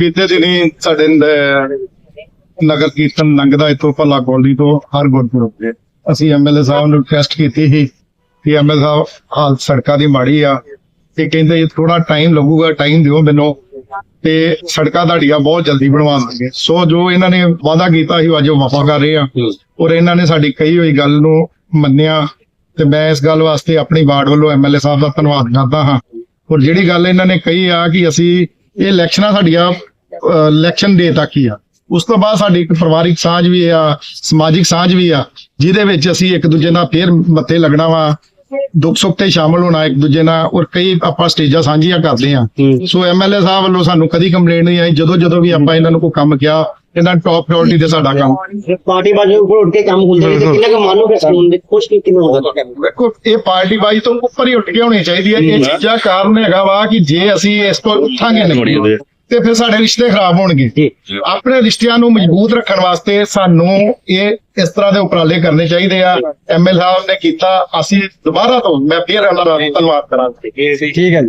ਬੀਤੇ ਦਿਨੀ ਸਾਡੇ ਨਗਰ ਕੀਰਤਨ ਲੰਘਦਾ ਇਥੋਂ ਭੱਲਾ ਗੋਲਦੀ ਤੋਂ ਹਰ ਗੁਰਪੁਰਬ ਤੇ। ਅਸੀਂ ਐਮਐਲਏ ਸਾਹਿਬ ਨੂੰ ਰਿਕਵੈਸਟ ਕੀਤੀ ਸੀ ਕਿ ਐਮਐਲਏ ਸਾਹਿਬ, ਹਾਲ ਸੜਕਾਂ ਦੀ ਮਾੜੀ ਆ। ਤੇ ਕਹਿੰਦੇ ਥੋੜਾ ਟਾਈਮ ਲੱਗੂਗਾ ਟਾਈਮ ਦਿਓ ਮੈਨੂੰ। ਤੇ ਸੜਕਾਂ ਤੁਹਾਡੀਆਂ ਬਹੁਤ ਜਲਦੀ ਬਣਵਾ ਦਾਂਗੇ। ਸੋ ਜੋ ਇਹਨਾਂ ਨੇ ਵਾਅਦਾ ਕੀਤਾ ਸੀ ਅੱਜ ਉਹ ਵਫਾ ਕਰ ਰਹੇ ਆ। ਔਰ ਇਹਨਾਂ ਨੇ ਸਾਡੀ ਕਹੀ ਹੋਈ ਗੱਲ ਨੂੰ ਮੰਨਿਆ। ਤੇ ਮੈਂ ਇਸ ਗੱਲ ਵਾਸਤੇ ਆਪਣੀ ਵਾਰਡ ਵੱਲੋਂ ਐਮਐਲਏ ਸਾਹਿਬ ਦਾ ਧੰਨਵਾਦ ਕਰਦਾ ਹਾਂ। ਔਰ ਜਿਹੜੀ ਗੱਲ ਇਹਨਾਂ ਨੇ ਕਹੀ ਆ ਕਿ ਅਸੀਂ ਇਹ ਇਲੈਕਸ਼ਨਾਂ ਸਾਡੀਆਂ ਇਲੈਕਸ਼ਨ ਡੇ ਤੱਕ ਹੀ ਆ। ਉਸ ਤੋਂ ਬਾਅਦ ਸਾਡੀ ਇੱਕ ਪਰਿਵਾਰਿਕ ਸਾਂਝ ਵੀ ਆ ਸਮਾਜਿਕ ਸਾਂਝ ਵੀ ਆ ਜਿਹਦੇ ਵਿੱਚ ਅਸੀਂ ਇੱਕ ਦੂਜੇ ਨਾਲ ਫੇਰ ਮੱਥੇ ਲੱਗਣਾ ਵਾ ਦੁੱਖ ਸੁੱਖ ਤੇ ਸ਼ਾਮਲ ਹੋਣਾ ਇੱਕ ਦੂਜੇ ਨਾਲ ਔਰ ਕਈ ਆਪਾਂ ਸਟੇਜਾਂ ਸਾਂਝੀਆਂ ਕਰਦੇ ਆ। ਸੋ ਐਮਐਲਏ ਸਾਹਿਬ ਵੱਲੋਂ ਸਾਨੂੰ ਕਦੀ ਕੰਪਲੇਂਟ ਨਹੀਂ ਆਈ ਜਦੋਂ ਜਦੋਂ ਵੀ ਆਪਾਂ ਇਹਨਾਂ ਨੂੰ ਕੋਈ ਕੰਮ ਕਿਹਾ ਇਹਨਾਂ ਟੌਪ ਪ੍ਰਾਇੋਰਟੀ ਤੇ ਸਾਡਾ ਕੰਮ। ਪਾਰਟੀ ਬਾਜੀ ਉੱਪਰ ਉੱਠ ਕੇ ਕੰਮ ਹੁੰਦਾ ਹੈ ਕਿੰਨਾ ਕੁ ਮੰਨੋ ਕਿ ਸਕੂਨ ਦੇ ਖੁਸ਼ ਕੀ ਕਿੰਨਾ ਹੁੰਦਾ ਵੇਖੋ ਇਹ ਪਾਰਟੀ ਬਾਈ ਤੋਂ ਉੱਪਰ ਹੀ ਉੱਠ ਕੇ ਹੋਣੀ ਚਾਹੀਦੀ ਹੈ। ਇਹ ਚੀਜ਼ਾਂ ਕਾਰਨ ਹੈਗਾ ਵਾ ਕਿ ਜੇ ਅਸੀਂ ਇਸ ਤੋਂ ਉੱਠਾਂਗੇ ਨਹੀਂ ਤੇ ਫਿਰ ਸਾਡੇ ਰਿਸ਼ਤੇ ਖਰਾਬ ਹੋਣਗੇ। ਆਪਣੇ ਰਿਸ਼ਤਿਆਂ ਨੂੰ ਮਜ਼ਬੂਤ ਰੱਖਣ ਵਾਸਤੇ ਸਾਨੂੰ ਇਹ ਇਸ ਤਰ੍ਹਾਂ ਦੇ ਉਪਰਾਲੇ ਕਰਨੇ ਚਾਹੀਦੇ ਆ। ਐਮਐਲ ਸਾਹਿਬ ਨੇ ਕੀਤਾ। ਅਸੀਂ ਦੁਬਾਰਾ ਤੋਂ ਮੈਂ ਫੇਰ ਉਹਨਾਂ ਦਾ ਧੰਨਵਾਦ ਕਰਾਂਗਾ। ਠੀਕ ਹੈ